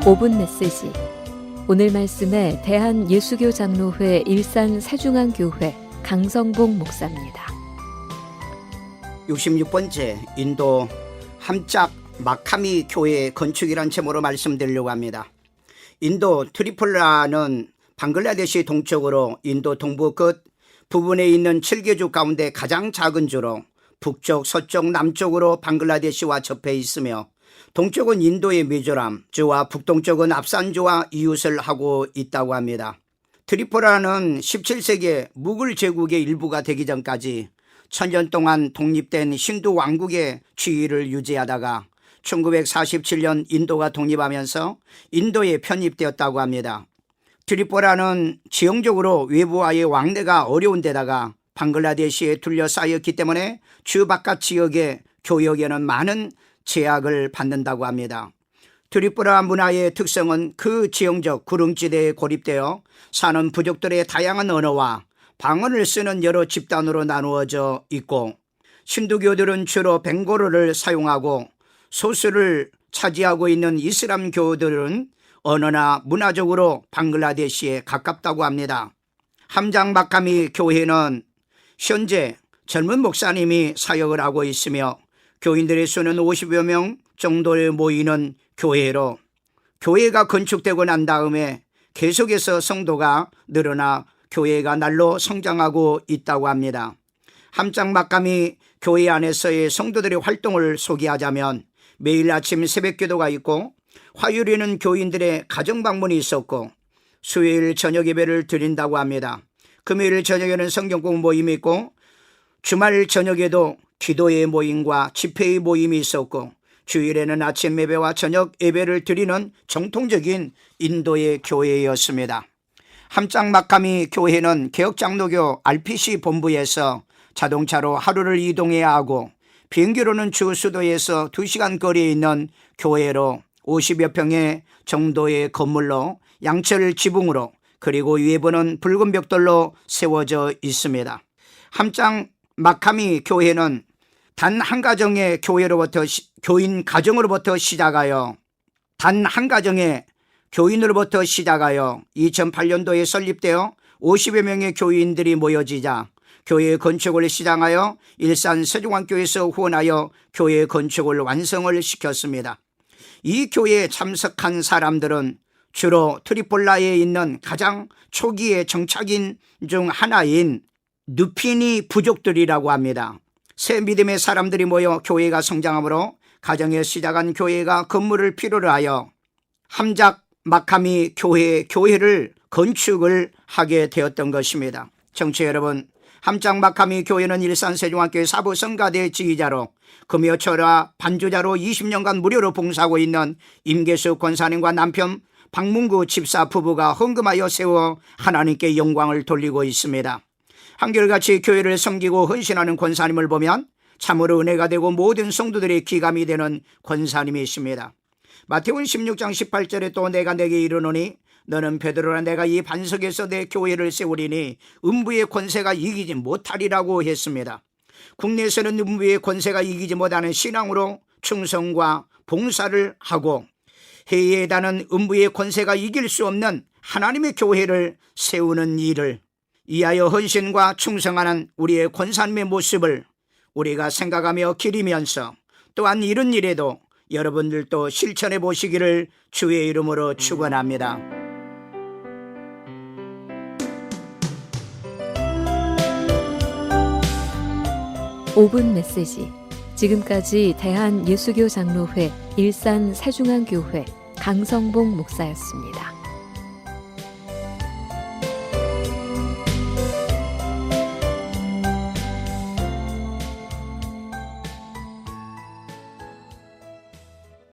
5분 메시지 오늘 말씀에 대한 예수교 장로회 일산 세중앙교회 강성봉 목사입니다. 66번째 인도 함짝 마카미 교회 건축이란 제목으로 말씀드리려고 합니다. 인도 트리폴라는 방글라데시 동쪽으로 인도 동부 끝 부분에 있는 7개주 가운데 가장 작은 주로 북쪽, 서쪽, 남쪽으로 방글라데시와 접해 있으며 동쪽은 인도의 미조람 주와 북동쪽은 압산주와 이웃을 하고 있다고 합니다. 트리폴라는 17세기에 무굴 제국의 일부가 되기 전까지 천년 동안 독립된 힌두 왕국의 지위를 유지하다가 1947년 인도가 독립하면서 인도에 편입되었다고 합니다. 트리폴라는 지형적으로 외부와의 왕래가 어려운 데다가 방글라데시에 둘러싸였기 때문에 주 바깥 지역의 교역에는 많은 제약을 받는다고 합니다. 트리폴라 문화의 특성은 그 지형적 구릉지대에 고립되어 사는 부족들의 다양한 언어와 방언을 쓰는 여러 집단으로 나누어져 있고 신두교들은 주로 벵고르를 사용하고 소수를 차지하고 있는 이슬람교들은 언어나 문화적으로 방글라데시에 가깝다고 합니다. 함장 마카미 교회는 현재 젊은 목사님이 사역을 하고 있으며 교인들의 수는 50여 명 정도에 모이는 교회로 교회가 건축되고 난 다음에 계속해서 성도가 늘어나 교회가 날로 성장하고 있다고 합니다. 함장 막감이 교회 안에서의 성도들의 활동을 소개하자면 매일 아침 새벽 기도가 있고 화요일에는 교인들의 가정 방문이 있었고 수요일 저녁 예배를 드린다고 합니다. 금요일 저녁에는 성경공 모임이 있고 주말 저녁에도 기도의 모임과 집회의 모임이 있었고 주일에는 아침 예배와 저녁 예배를 드리는 정통적인 인도의 교회였습니다. 함장 마카미 교회는 개혁장로교 RPC 본부에서 자동차로 하루를 이동해야 하고 비행기로는 주 수도에서 2시간 거리에 있는 교회로 50여 평의 정도의 건물로 양철 지붕으로 그리고 외부는 붉은 벽돌로 세워져 있습니다. 함장 마카미 교회는 단 한 가정의 교회로부터 시- 교인 가정으로부터 시작하여 단 한 가정의 교인으로부터 시작하여 2008년도에 설립되어 50여 명의 교인들이 모여지자 교회 건축을 시작하여 일산 세종환교에서 후원하여 교회 건축을 완성을 시켰습니다. 이 교회에 참석한 사람들은 주로 트리폴라에 있는 가장 초기의 정착인 중 하나인 누피니 부족들이라고 합니다. 새 믿음의 사람들이 모여 교회가 성장함으로 가정에 시작한 교회가 건물을 필요로 하여 함작 마카미 교회 교회를 건축을 하게 되었던 것입니다. 정치 여러분, 함작 마카미 교회는 일산 세종학교의 사부 성가대 지휘자로 금요철화 반주자로 20년간 무료로 봉사하고 있는 임계수 권사님과 남편 박문구 집사 부부가 헌금하여 세워 하나님께 영광을 돌리고 있습니다. 한결같이 교회를 섬기고 헌신하는 권사님을 보면 참으로 은혜가 되고 모든 성도들의 기감이 되는 권사님이십니다. 마태원 16장 18절에 또 내가 내게 이르노니 너는 베드로라 내가 이 반석에서 내 교회를 세우리니 음부의 권세가 이기지 못하리라고 했습니다. 국내에서는 음부의 권세가 이기지 못하는 신앙으로 충성과 봉사를 하고 해에 다는 음부의 권세가 이길 수 없는 하나님의 교회를 세우는 일을 이하여 헌신과 충성하는 우리의 권사님의 모습을 우리가 생각하며 기리면서 또한 이런 일에도 여러분들도 실천해 보시기를 주의 이름으로 축원합니다. 오분 메시지 지금까지 대한 예수교 장로회 일산 세중앙교회 강성봉 목사였습니다.